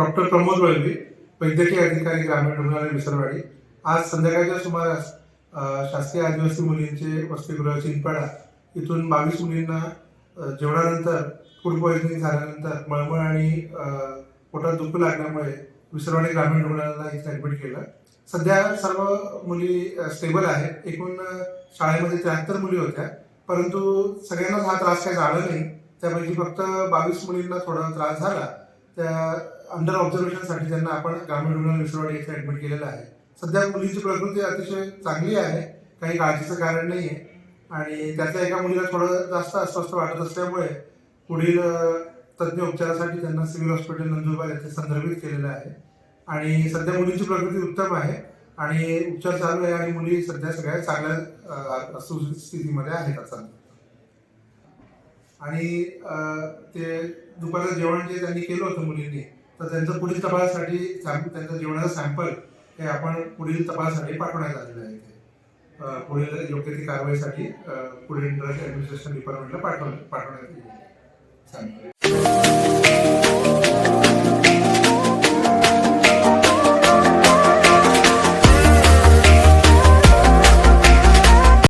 Doctor Pramod Valvi वैद्यकीय अधिकारी ग्रामीण रुग्णालय विसरवाडी. आज संध्याकाळच्या सुमारास शासकीय आदिवासी मुलींचे वसतिगृह चिंचपाडा इथून बावीस मुलींना जेवणानंतर फूड पॉइझनिंग झाल्यानंतर मळमळ आणि पोटात दुखू लागल्यामुळे विसरवाडी ग्रामीण रुग्णालयाला इथे ऍडमिट केलं. सध्या सर्व मुली स्टेबल आहेत. एकूण शाळेमध्ये त्र्याहत्तर मुली होत्या. परंतु सगळ्यांनाच हा त्रास काही झाला नाही. त्यापैकी फक्त बावीस मुलींना थोडा त्रास झाला. त्या अंडर ऑब्झर्वेशनसाठी त्यांना आपण ग्रामीण रुग्णालय विसरवाडी येथे ऍडमिट केलेलं आहे. सध्या मुलीची प्रकृती अतिशय चांगली आहे. काही काळजीचं कारण नाही आहे आणि त्यातल्या एका मुलीला थोडं जास्त अस्वस्थ वाटत असल्यामुळे पुढील तज्ज्ञ उपचारासाठी त्यांना सिव्हिल हॉस्पिटल नंदुरबार येथे संदर्भित केलेलं आहे. आणि सध्या मुलीची प्रकृती उत्तम आहे. आणि उपचार चालू आहे आणि मुली सध्या सगळ्या चांगल्या स्थितीमध्ये आहेत आता. आणि ते दुपारचं जेवण जे त्यांनी केलं होतं मुलींनी तर त्यांचं पुढील तपासासाठी त्यांचं जेवणाचं सॅम्पल हे आपण पुढील तपासासाठी पाठवण्यात आलेलं आहे ते पुढील योग्य ती कारवाईसाठी पुढील ड्रग ऍडमिनिस्ट्रेशन डिपार्टमेंटला पाठवण्यात पाठवण्यात येईल.